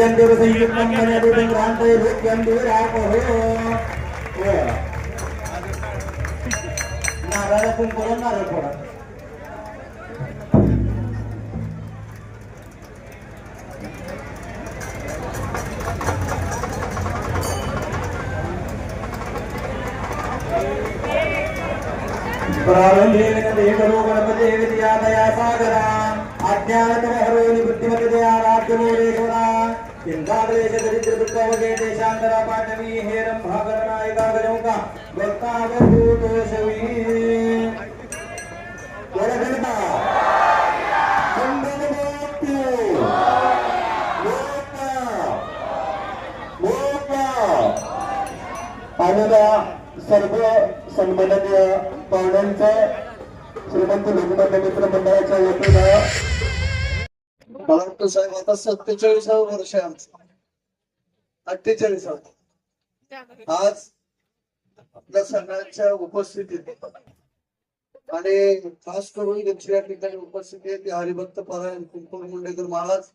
यज्ञं संयुक्तं मनदितं भ्रान्ते भृत्यं दुरापहो नारळ कुंकू नारळ फोडा प्रारंभेन देवरो गणपते विद्यादया सागरा। अज्ञानतमहरो निवृत्तिमतदया राज्यमोरेश्वरा चिंताक्लेश दरिद्र दुःख वगे देशांतरा पाठवी हे भागरनायका गणौका भक्तावभूतोषवी वरगणता संबंधमोक्तु मोक्ता मोक्ता आलेल्या सर्व सन्माननीय पाहुण्यांचं श्रीमंत लोकमान्य मित्र मंडळाच्या वतीनं मला वाटतं साहेब आता सत्तेचाळीसावं वर्ष आहे आमचं. अठ्ठेचाळीसावं. आज आपल्या सगळ्यांच्या उपस्थितीत आणि खास करून ज्यांची या ठिकाणी उपस्थिती आहे ती हरिभक्त पारायण कुंकुम मुंडेकर महाराज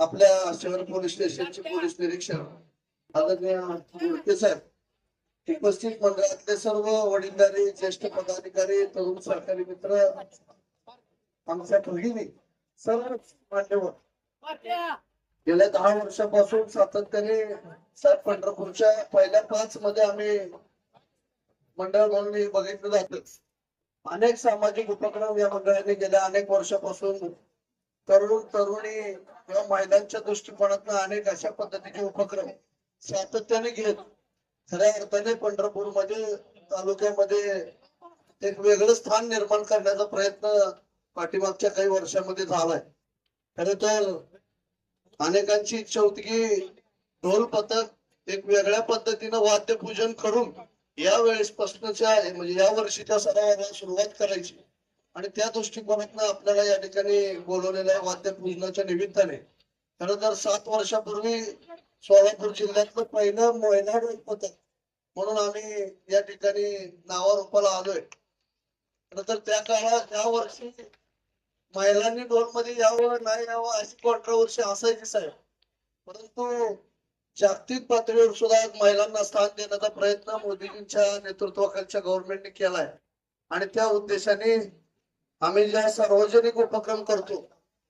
आपल्या शहर पोलीस स्टेशनचे पोलीस निरीक्षक आदरणीय मूर्ती साहेब उपस्थित मंडळातले सर्व वडीलधारी ज्येष्ठ पदाधिकारी तरुण सरकारी मित्र आमच्या भगिनी सर्व मान्यवर गेल्या दहा वर्षापासून सातत्याने साहेब पंढरपूरच्या पहिल्या पाच मध्ये आम्ही मंडळ म्हणून हे बघितलं जातं. अनेक सामाजिक उपक्रम या मंडळाने गेल्या अनेक वर्षापासून तरुण तरुणी किंवा महिलांच्या दृष्टिकोनातून अनेक अशा पद्धतीचे उपक्रम सातत्याने घेत खऱ्या अर्थाने पंढरपूरमध्ये तालुक्यामध्ये एक वेगळं स्थान निर्माण करण्याचा प्रयत्न पाठीमागच्या काही वर्षामध्ये झालाय. खर तर अनेकांची इच्छा होती की ढोल पथक एक वेगळ्या पद्धतीनं वाद्यपूजन करून या वेळेसपासूनच्या म्हणजे या वर्षीच्या सरावाला सुरुवात करायची. आणि त्या दृष्टिकोनातनं आपल्याला या ठिकाणी बोलवलेल्या वाद्यपूजनाच्या निमित्ताने खर तर सात वर्षापूर्वी सोलापूर जिल्ह्यातलं पहिलं महिला ढोल पथक म्हणून आम्ही या ठिकाणी नावारूपाला आलोय. खरं तर त्या काळात या वर्षी महिलांनी ढोलमध्ये यावं नाही यावं अशी कॉन्ट्रोवर्सी असायची साहेब. परंतु जागतिक पातळीवर सुद्धा महिलांना स्थान देण्याचा प्रयत्न मोदीजींच्या नेतृत्वाखालच्या गव्हर्नमेंटने केलाय. आणि त्या उद्देशाने आम्ही ज्या सार्वजनिक उपक्रम करतो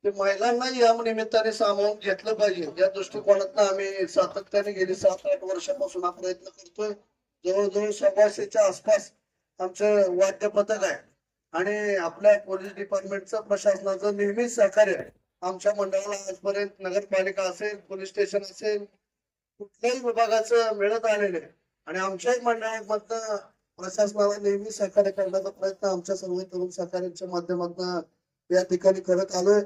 ते महिलांना या निमित्ताने सामावून घेतलं पाहिजे. या दृष्टिकोनातून आम्ही सातत्याने गेली सात आठ वर्षापासून हा प्रयत्न करतोय. जवळजवळ सव्वाशेच्या आसपास आमचं वाद्य पथक आहे. आणि आपल्या पोलीस डिपार्टमेंटचं प्रशासनाचं नेहमीच सहकार्य आमच्या मंडळाला आजपर्यंत नगरपालिका असेल पोलीस स्टेशन असेल कुठल्याही विभागाचं मिळत आलेलं आहे. आणि आमच्याही मंडळामधनं प्रशासनाला नेहमी सहकार्य करण्याचा प्रयत्न आमच्या सर्व तरुण सहकार्यांच्या माध्यमातून या ठिकाणी करत आलोय.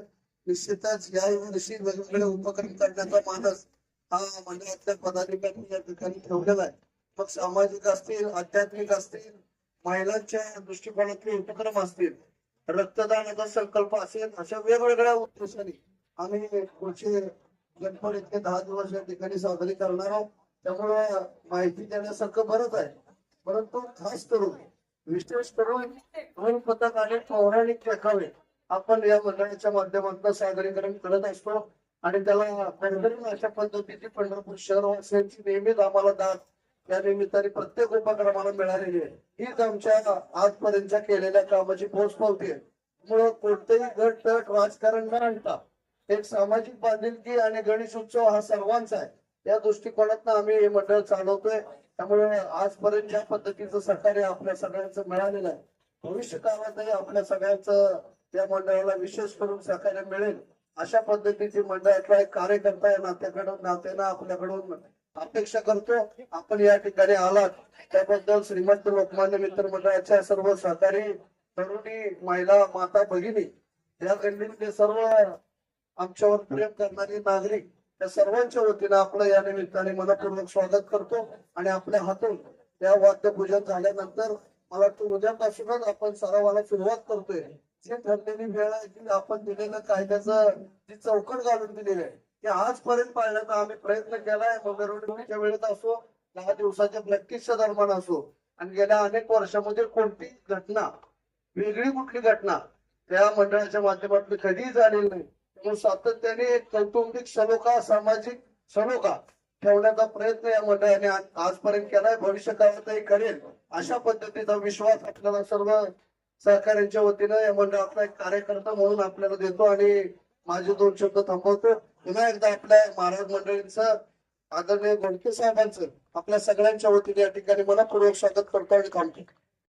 निश्चितच या वर्षी वेगवेगळे उपक्रम करण्याचा मानस हा मंडळातल्या पदाधिकारी या ठिकाणी ठेवलेला आहे. मग सामाजिक असतील आध्यात्मिक असतील महिलांच्या दृष्टिकोनातले उपक्रम असतील रक्तदानाचा संकल्प असेल अशा वेगवेगळ्या उद्देशाने आम्ही पुढचे गणपती इतके दहा दिवस या ठिकाणी साजरे करणार आहोत. त्यामुळे माहिती देण्यासारखं बरंच आहे. परंतु खास करून विशेष करून पथक आणि पौराणिक प्रकारे आपण या मंडळाच्या माध्यमातून सादरीकरण करत असतो. आणि त्याला अशा पद्धतीची पंढरपूर शहरवासियांची नेहमीच आम्हाला दाद या निमित्ताने प्रत्येक उपक्रमाला मिळालेली आहे. हीच आमच्या आजपर्यंतच्या केलेल्या कामाची पोचपावती आहे. मुळे कोणतेही गट तट राजकारण न आणता एक सामाजिक बांधिलकी आणि गणेश उत्सव हा सर्वांचा आहे. या दृष्टिकोनातून आम्ही हे मंडळ चालवतोय. त्यामुळे आजपर्यंत ज्या पद्धतीचं सहकार्य आपल्या सगळ्यांचं मिळालेलं आहे भविष्य काळातही आपल्या सगळ्यांचं या मंडळाला विशेष करून सहकार्य मिळेल. अशा पद्धतीची मंडळातला एक कार्यकर्ता या नात्याकडून नात्यानं आपल्याकडून अपेक्षा करतो आपण या ठिकाणी आलात. त्याबद्दल श्रीमंत लोकमान्य मित्र मंडळाच्या सर्व सहकारी तरुणी महिला माता भगिनी या गल्लीतले सर्व आमच्यावर प्रेम करणारे नागरिक या सर्वांच्या वतीनं आपलं या निमित्ताने मनपूर्वक स्वागत करतो आणि आपल्या हातून या वाद्यपूजन झाल्यानंतर मला वाटतं उद्यापासूनच आपण सरावाला सुरुवात करतोय. जी ठरलेली वेळ आहे की आपण दिलेलं कायद्याचं जी चौकट घालून दिलेली आहे की आजपर्यंत पाळण्याचा आम्ही प्रयत्न केलाय मग मिरवणुकीच्या वेळेत असो दहा दिवसाच्या प्रॅक्टिसच्या दरम्यान असो आणि गेल्या अनेक वर्षामध्ये कोणती घटना वेगळी कुठली घटना त्या मंडळाच्या माध्यमातून कधीही झालेली नाही. म्हणून सातत्याने एक कौटुंबिक सलोखा सामाजिक सलोखा ठेवण्याचा प्रयत्न या मंडळाने आजपर्यंत केलाय भविष्य काळातही करेल अशा पद्धतीचा विश्वास आपल्याला सर्व सहकार्यांच्या वतीनं या मंडळातला एक कार्यकर्ता म्हणून आपल्याला देतो आणि माझे दोन शब्द थांबवतो. पुन्हा एकदा आपल्या महाराज मंडळींचं आदरणीय गोडके साहेबांचं आपल्या सगळ्यांच्या वतीने या ठिकाणी मनपूर्वक स्वागत करतो आणि थांबतो.